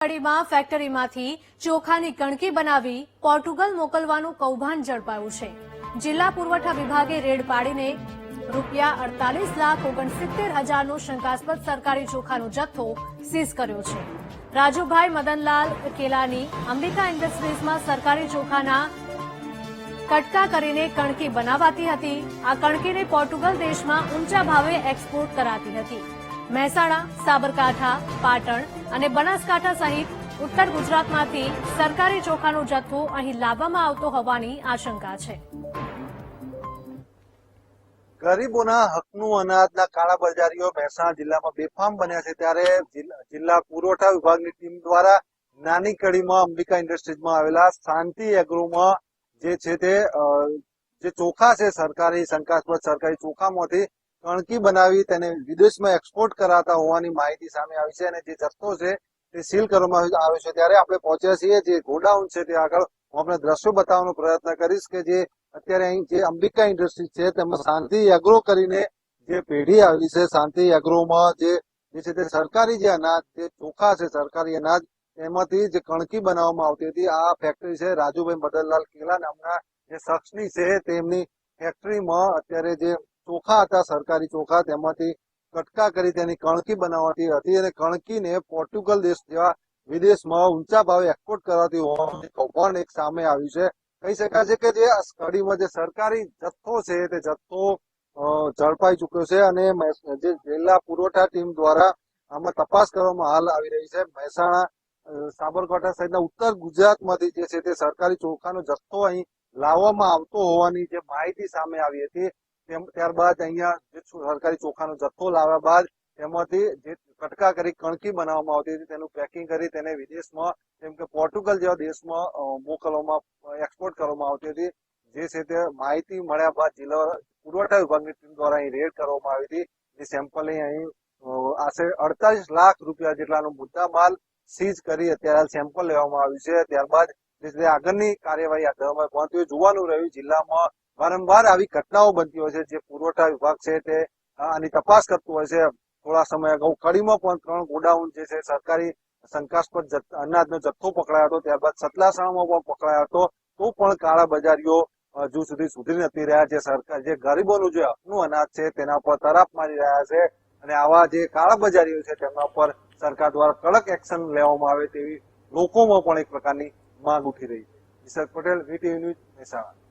કડીમાં ફેક્ટરીમાંથી ચોખાની કણકી બનાવી પોર્ટુગલ મોકલવાનું કૌભાંડ ઝડપાયું છે. જિલ્લા પુરવઠા વિભાગે રેડ પાડીને રૂપિયા અડતાલીસ લાખ ઓગણસિત્તેર હજારનો શંકાસ્પદ સરકારી ચોખાનો જથ્થો સીઝ કર્યો છે. રાજુભાઈ મદનલાલ કેલાની અંબિકા ઇન્ડસ્ટ્રીઝમાં સરકારી ચોખાના કટકા કરીને કણકી બનાવાતી હતી. આ કણકીને પોર્ટુગલ દેશમાં ઊંચા ભાવે એક્સપોર્ટ કરાતી હતી. મહેસાણા, સાબરકાંઠા, પાટણ અને બનાસકાંઠા સહિત ઉત્તર ગુજરાતમાંથી સરકારી ચોખાનો જથ્થો અહીં લાવવામાં આવતો હોવાની આશંકા છે. ગરીબોના હકનું અનાજના કાળાબજારીઓ મહેસાણા જિલ્લામાં બેફામ બન્યા છે ત્યારે જિલ્લા પુરવઠા વિભાગની ટીમ દ્વારા નાની કડીમાં અંબિકા ઇન્ડસ્ટ્રીઝમાં આવેલા શાંતિ એગ્રોમાં જે છે તે જે ચોખા છે સરકારી, શંકાસ્પદ સરકારી ચોખામાંથી કણકી બનાવી તેને વિદેશમાં એક્સપોર્ટ કરાતા હોવાની માહિતી સામે આવી છે અને જે જથ્થો છે તે સીલ કરવામાં આવી- આવ્યો છે. ત્યારે આપણે પહોંચ્યા છીએ જે ગોડાઉન છે તે આગળ. હું આપણે દ્રશ્યો બતાવવાનો પ્રયત્ન કરીશ કે જે અત્યારે અહીં જે અંબિકા ઇન્ડસ્ટ્રી છે તેમાં શાંતિ એગ્રો કરીને જે પેઢી આવેલી છે, શાંતિ એગ્રોમાં જે છે તે સરકારી જે અનાજ, જે ચોખા છે સરકારી અનાજ એમાંથી જે કણકી બનાવવામાં આવતી હતી, આ ફેક્ટરી છે રાજુભાઈ મદનલાલ કેલા નામના જે શખ્સની છે તેમની ફેક્ટરીમાં અત્યારે જે ચોખા હતા, સરકારી ચોખા, તેમાંથી કટકા કરી તેની કણકી બનાવતી હતી અને કણકીને પોર્ટુગલ દેશ જેવા વિદેશમાં ઊંચા ભાવે એક્સપોર્ટ કરાતી હોવાનું કૌભાંડ એક સામે આવ્યું છે. કહી શકાય છે કે જે આ કડીમાં જે સરકારી જથ્થો છે, તે જથ્થો ઝડપાઈ ચુક્યો છે અને જે જિલ્લા પુરવઠા ટીમ દ્વારા આમાં તપાસ કરવામાં હાલ આવી રહી છે. મહેસાણા સાબરકાંઠા સહિતના ઉત્તર ગુજરાતમાંથી જે છે તે સરકારી ચોખાનો જથ્થો અહીં લાવવામાં આવતો હોવાની જે માહિતી સામે આવી હતી. ત્યારબાદ અહીંયા જે સરકારી ચોખાનો જથ્થો લાવ્યા બાદ તેમાંથી જે કટકા કરી કણકી બનાવવામાં આવતી હતી, તેનું પેકિંગ કરી તેને વિદેશમાં, જેમ કે પોર્ટુગલ જેવા દેશમાં મોકલવામાં એક્સપોર્ટ કરવામાં આવતી હતી. જે છે તે માહિતી મળ્યા બાદ જિલ્લા પુરવઠા વિભાગની ટીમ દ્વારા અહીં રેડ કરવામાં આવી હતી. જે સેમ્પલ અહીં આશરે અડતાલીસ લાખ રૂપિયા જેટલાનો મુદ્દા માલ સીઝ કરી અત્યારે સેમ્પલ લેવામાં આવ્યું છે. ત્યારબાદ જે આગળની કાર્યવાહી હાથ ધરવામાં પહોંચ્યું જોવાનું રહ્યું જિલ્લામાં વારંવાર આવી ઘટનાઓ બનતી હોય છે, જે પુરવઠા વિભાગ છે તે આની તપાસ કરતું હોય છે. થોડા સમય અગાઉ કડીમાં પણ ત્રણ ગોડાઉન જે છે, સરકારી શંકાસ્પદ અનાજનો જથ્થો પકડાયો હતો. ત્યારબાદ સતલાસણામાં પણ પકડાયો હતો. તો પણ કાળા બજારીઓ હજુ સુધી સુધરી નથી રહ્યા. જે સરકાર, જે ગરીબોનું જે હકનું અનાજ છે, તેના પર તરાપ મારી રહ્યા છે. અને આવા જે કાળા બજારીઓ છે, તેમના પર સરકાર દ્વારા કડક એક્શન લેવામાં આવે તેવી લોકોમાં પણ એક પ્રકારની માંગ ઉઠી રહી છે. Nisarg Patel, VTV news Mehsana.